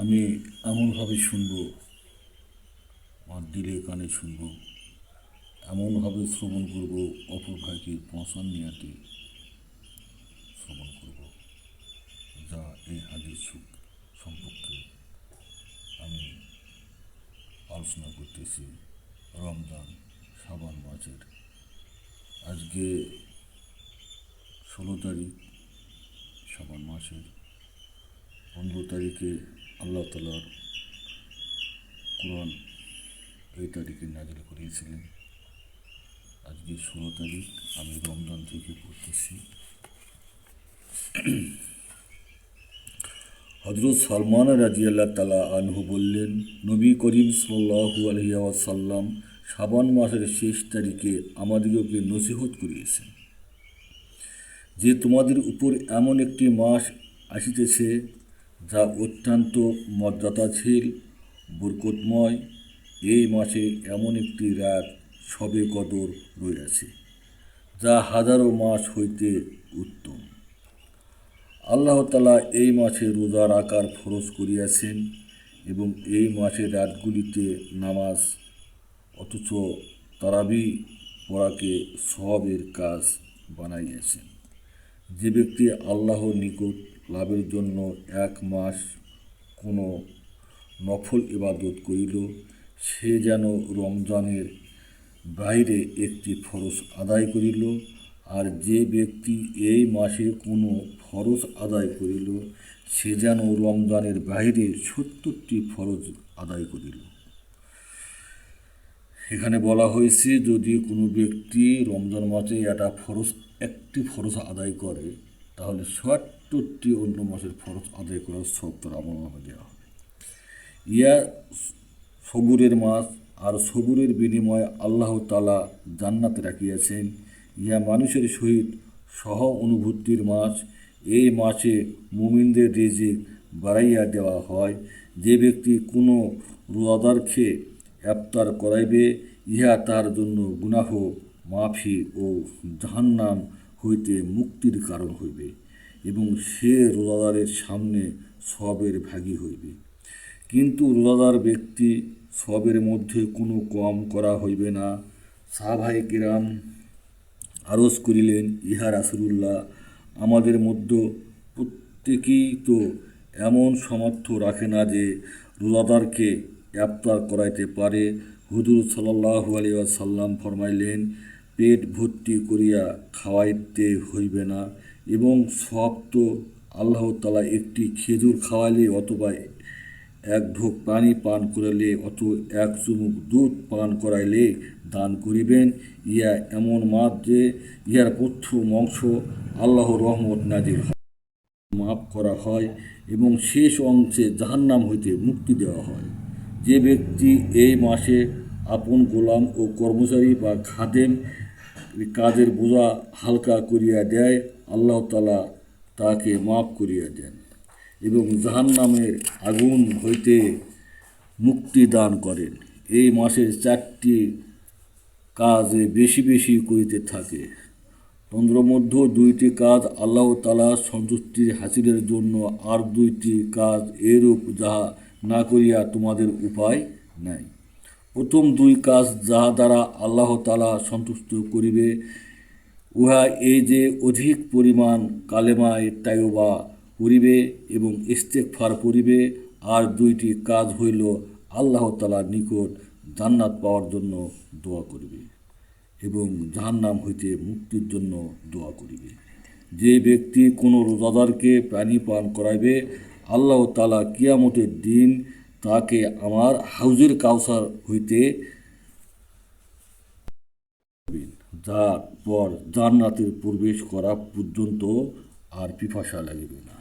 আমি এমনভাবে শুনব, আমার দিলে কানে শুনব, এমনভাবে শ্রবণ করব, অপর ভাইকে পৌঁছান নিয়াতে শ্রবণ করব, যা এই হাদিস সুখ সম্পর্কে আমি আলোচনা করতেছি রমজান সাবান মাসের। আজকে ষোলো তারিখ সাবান মাসের পনেরো তারিখে আল্লাহ তালার কোরআন এই তারিখে নাজিল করিয়েছিলেন আজকে ষোলো তারিখ, আমি রমজান থেকে পড়তেছি। হজরত সালমান রাজি আল্লাহ তালা আনহু বললেন, নবী করিম সাল্লাহু আলহিয়াসাল্লাম সাবান মাসের শেষ তারিখে আমাদিগকে নসিহত করিয়েছেন যে তোমাদের উপর এমন একটি মাস আসিতেছে যা অত্যন্ত মর্যাদাশীল, বরকতময়, এই মাসে এমন একটি রাত সবে কদর রয়েছে যা হাজারো মাস হইতে উত্তম। আল্লাহ তালা এই মাসে রোজার আকার ফরজ করিয়াছেন এবং এই মাসের রাতগুলিতে নামাজ, অথচ তারাবি পড়াকে সবের কাজ বানাইয়াছেন। যে ব্যক্তি আল্লাহর নিকট লাভের জন্য এক মাস কোনো নফল ইবাদত করিল, সে যেন রমজানের বাইরে একটি ফরজ আদায় করিল, আর যে ব্যক্তি এই মাসে কোনো ফরজ আদায় করিল, সে যেন রমজানের বাইরে সত্তরটি ফরজ আদায় করিল। এখানে বলা হয়েছে, যদি কোনো ব্যক্তি রমজান মাসে একটা ফরজ একটি ফরজ আদায় করে, তাহলে সত্তরটি অন্য মাসের ফরজ আদায় করার সব আমল নামে দেওয়া হবে। ইয়া সবুরের মাস আর সবুরের বিনিময়ে আল্লাহ তালা জান্নাতে রাখিয়াছেন। ইহা মানুষের সহিত সহ অনুভূতির মাস, এই মাসে মুমিনদের রেজে বাড়াইয়া দেওয়া হয়। যে ব্যক্তি কোনো রোজাদারকে গ্রেপ্তার করাইবে, ইহা তার জন্য গুনাহ। মাফি ও জাহান্নাম হইতে মুক্তির কারণ হইবে এবং সে রোজাদারের সামনে সবের ভাগী হইবে। কিন্তু রোজাদার ব্যক্তি সবের মধ্যে কোনো কম করা হইবে না। সাহাভাই কিরাম আরজ করিলেন, ইহা রাসুলুল্লাহ, আমাদের মধ্যে প্রত্যেকেই তো এমন সামর্থ্য রাখে না যে রোজাদারকে গ্রেপ্তার করাইতে পারে। হুজুর সাল্লাহু আলিয়া সাল্লাম ফরমাইলেন পেট ভর্তি করিয়া খাওয়াইতে হইবে না এবং সব তো আল্লাহ তালা একটি খেজুর খাওয়াইলে অথবা এক ঢোক পানি পান করাইলে অত এক চুমুক দুধ পান করাইলে দান করিবেন। ইয়া এমন মাপ যে ইহার প্রথম অংশ আল্লাহর রহমত নাজির মাফ করা হয় এবং শেষ অংশে জাহান্নাম হইতে মুক্তি দেওয়া হয়। যে ব্যক্তি এই মাসে আপন গোলাম ও কর্মচারী বা খাদেম কাজের বোঝা হালকা করিয়া দেয়, আল্লাহ তালা তাকে মাফ করিয়া দেন এবং জাহান্নামের আগুন হইতে মুক্তি দান করেন। এই মাসের চারটি কাজে বেশি বেশি করিতে থাকে। তন্দ্রমধ্য দুইটি কাজ আল্লাহ তালা সন্তুষ্টির হাসিলের জন্য আর দুইটি কাজ এরূপ যাহা না করিয়া তোমাদের উপায় নাই। প্রথম দুই কাজ যাহা দ্বারা আল্লাহ তালা সন্তুষ্ট করিবে, উহা এই যে অধিক পরিমাণ কালেমায় তাইবা করিবে এবং ইস্তেকফার করিবে, আর দুইটি কাজ হইল আল্লাহ তালার নিকট জান্নাত পাওয়ার জন্য দোয়া করিবে এবং জাহান্নাম হইতে মুক্তির জন্য দোয়া করিবে। যে ব্যক্তি কোনো রোজাদারকে প্রাণী পান করাইবে, আল্লাহ তালা কিয়ামতের দিন তাকে আমার হাউজের কাউসার হইতে যার পর জান্নাতের প্রবেশ করা পর্যন্ত আর পিপাসা লাগিবে না।